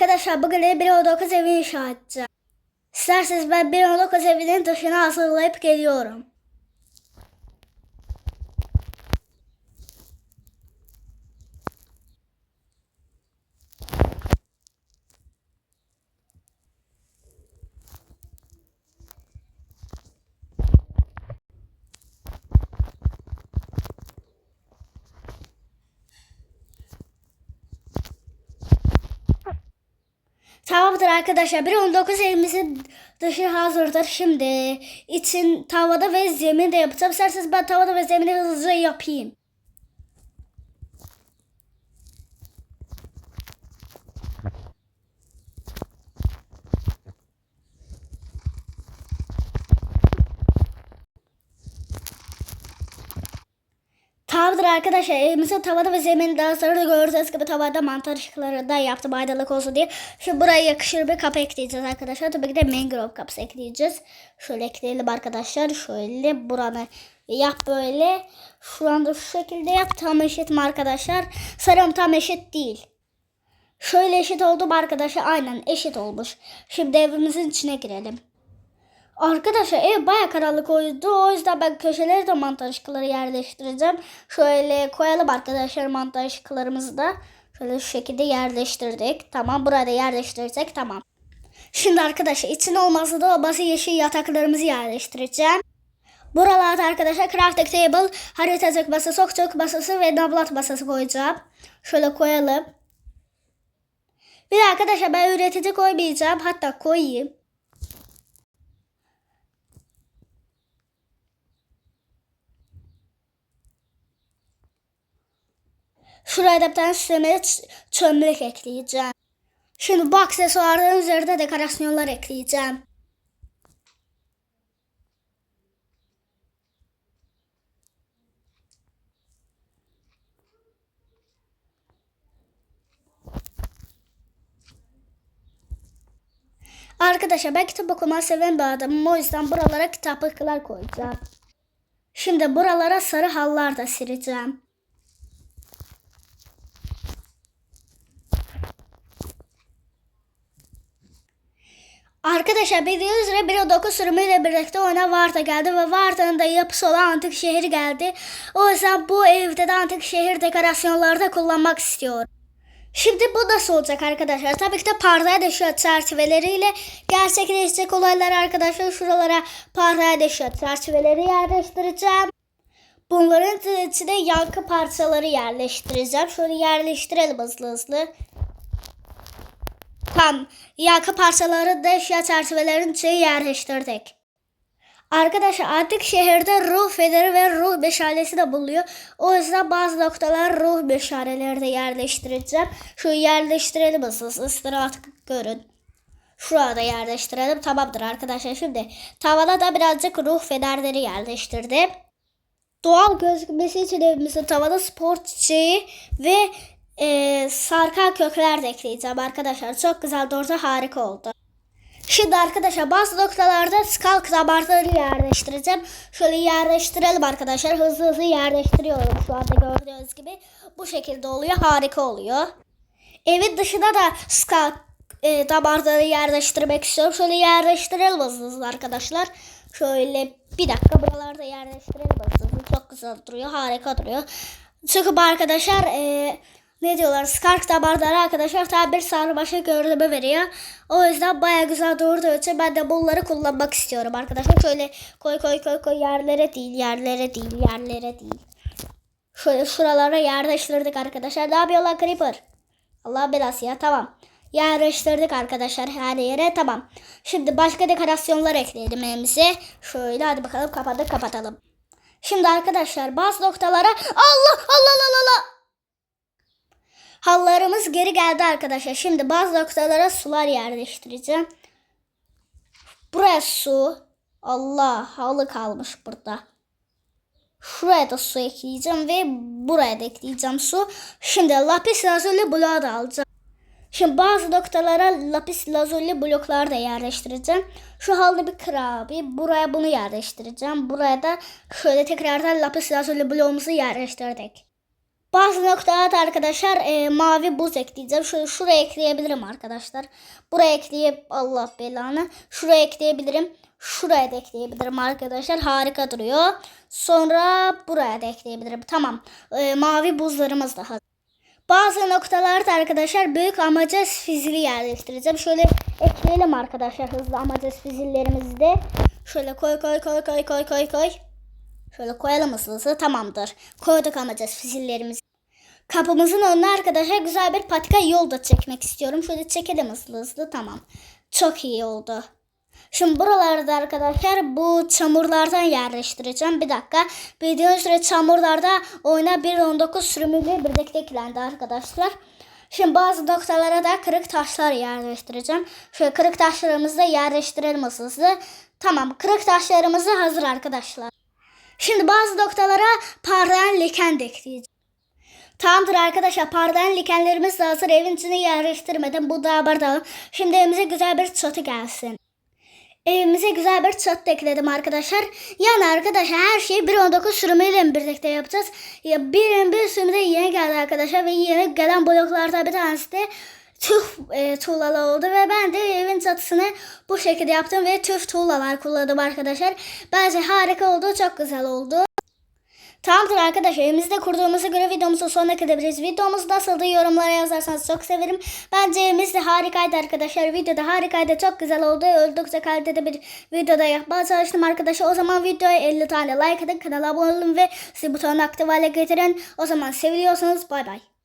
Arkadaşlar bugün de 1.9 evi inşa edeceğim. İsterseniz ben 1.9 evinin dışını hazırlayıp geliyorum. Tamamdır arkadaşlar. 1.19 evimizin dışı hazırdır. Şimdi için tavada ve zemin de yapacağım. İsterseniz ben tavada ve zemini hızlıca yapayım. Arkadaşlar. Evimizin tavada ve zemini daha sonra da gördüğünüz gibi tavada mantar ışıkları da yaptım aydınlık olsun diye. Şimdi buraya yakışır bir kapı ekleyeceğiz arkadaşlar. Tabii ki de mangrove kapısı ekleyeceğiz. Şöyle ekleyelim arkadaşlar. Şöyle buranı yap böyle. Şu anda şu şekilde yap. Tam eşit mi arkadaşlar? Sanırım tam eşit değil. Şöyle eşit oldu mu arkadaşlar? Aynen eşit olmuş. Şimdi evimizin içine girelim. Arkadaşlar ev baya karanlık oldu. O yüzden ben köşelere de mantar ışıkları yerleştireceğim. Şöyle koyalım arkadaşlar mantar ışıklarımızı da. Şöyle şu şekilde yerleştirdik. Tamam burada yerleştirirsek tamam. Şimdi arkadaşlar için olmazsa da olmazsa yeşil yataklarımızı yerleştireceğim. Buralarda arkadaşlar crafting table, haritacık masası, okçuluk masası ve nablat masası koyacağım. Şöyle koyalım. Bir arkadaşlar ben üretici koymayacağım. Hatta koyayım. Şuraya da bir tane süslemeli ç- çömlek ekleyeceğim. Şimdi bu aksesuarların üzerinde dekorasyonlar ekleyeceğim. Arkadaşlar ben kitap okumayı seven bir adamım. O yüzden buralara kitaplıklar koyacağım. Şimdi buralara sarı hallar da sileceğim. Arkadaşlar bildiğiniz üzere 1.9 sürümüyle birlikte oyuna Varta geldi ve Varta'nın da yapısı olan antik şehir geldi. O yüzden bu evde de antik şehir dekorasyonları da kullanmak istiyorum. Şimdi bu nasıl olacak arkadaşlar? Tabii ki de parlaya deşiyor çerçeveleriyle gerçekleşecek olaylar arkadaşlar. Şuralara parlaya deşiyor çerçeveleri yerleştireceğim. Bunların içine yankı parçaları yerleştireceğim. Şöyle yerleştirelim hızlı hızlı. Tam yankı parçaları da eşya çerçevelerin içine yerleştirdik. Arkadaşlar artık şehirde ruh federi ve ruh meşalesi de buluyor. O yüzden bazı noktalar ruh meşaleleri de yerleştireceğim. Şu yerleştirelim. Isıtır artık görün. Şurada yerleştirelim. Tamamdır arkadaşlar. Şimdi tavana da birazcık ruh fenerleri yerleştirdim. Doğal gözükmesi için evimizin tavana spor çiçeği ve e, sarkan kökler de ekleyeceğim arkadaşlar. Çok güzel doğru harika oldu. Şimdi arkadaşlar bazı noktalarda skalk damarları yerleştireceğim. Şöyle yerleştirelim arkadaşlar. Hızlı hızlı yerleştiriyorum şu anda gördüğünüz gibi. Bu şekilde oluyor. Harika oluyor. Evin dışına da skalk e, damarları yerleştirmek istiyorum. Şöyle yerleştirelim hızlı hızlı arkadaşlar. Şöyle bir dakika buralarda yerleştirelim hızlı hızlı. Çok güzel duruyor. Harika duruyor. Çünkü arkadaşlar e, ne diyorlar Skark damarları arkadaşlar tam bir sarmaşa görünümü veriyor. O yüzden baya güzel durduğu için ben de bunları kullanmak istiyorum arkadaşlar. Şöyle koy koy koy koy yerlere değil yerlere değil yerlere değil. Şöyle şuralara yerleştirdik arkadaşlar. Ne yapıyorlar Creeper? Allah belası ya tamam. Yerleştirdik arkadaşlar her yere tamam. Şimdi başka dekorasyonlar ekleyelim evimize. Şöyle hadi bakalım kapatıp kapatalım. Şimdi arkadaşlar bazı noktalara Allah Allah Allah Allah Hallarımız geri geldi arkadaşlar. Şimdi bazı noktalara sular yerleştireceğim. Buraya su. Allah halı kalmış burada. Şuraya da su ekleyeceğim ve buraya da ekleyeceğim su. Şimdi lapis lazuli bloğu da alacağım. Şimdi bazı noktalara lapis lazuli bloklar da yerleştireceğim. Şu halı bir kır abi. Buraya bunu yerleştireceğim. Buraya da şöyle tekrardan lapis lazuli bloğumuzu yerleştirdik. Bazı noktalarda arkadaşlar e, mavi buz ekleyeceğim. Şöyle şuraya ekleyebilirim arkadaşlar. Buraya ekleyip Allah belanı. Şuraya ekleyebilirim. Şuraya da ekleyebilirim arkadaşlar. Harika duruyor. Sonra buraya da ekleyebilirim. Tamam. E, mavi buzlarımız da hazır. Bazı noktalarda arkadaşlar büyük amacas fizili yerleştireceğim. Şöyle ekleyelim arkadaşlar hızlı amacas fizillerimizi de. Şöyle koy koy koy koy koy koy koy. Şöyle koyalım hızlı tamamdır. Koyduk amacas fizillerimizi. Kapımızın önüne arkadaşlar güzel bir patika yol da çekmek istiyorum. Şöyle çekelim hızlı hızlı tamam. Çok iyi oldu. Şimdi buralarda arkadaşlar bu çamurlardan yerleştireceğim. Bir dakika. Bildiğiniz üzere çamurlarda oyuna 1.19 sürümüyle birlikte eklendi arkadaşlar. Şimdi bazı noktalara da kırık taşlar yerleştireceğim. Şöyle kırık taşlarımızı da yerleştirelim hızlı hızlı. Tamam kırık taşlarımız da hazır arkadaşlar. Şimdi bazı noktalara parlayan liken de ekleyeceğim. Tamamdır arkadaşlar parlayan likenlerimiz de hazır. Evin içine yerleştirmedim. Bu da abartalım. Şimdi evimize güzel bir çatı gelsin. Evimize güzel bir çatı ekledim arkadaşlar. Yani arkadaşlar her şeyi 1.19 sürümüyle birlikte yapacağız. Ya 1.1 sürümü de yeni geldi arkadaşlar ve yeni gelen bloklardan bir tanesi de tüf e, tuğlalı oldu ve ben de evin çatısını bu şekilde yaptım ve tüf tuğlalar kullandım arkadaşlar. Bence harika oldu, çok güzel oldu. Tamamdır arkadaşlar evimizde kurduğumuza göre videomuzu sonuna kadar Videomuz nasıldı yorumlara yazarsanız çok severim. Bence evimiz de harikaydı arkadaşlar. Videoda harikaydı çok güzel oldu. Oldukça kaliteli bir videoda yapmaya çalıştım arkadaşlar. O zaman videoya 50 tane like atın kanala abone olun ve sizi butonunu aktif hale getirin. O zaman seviliyorsanız bay bay.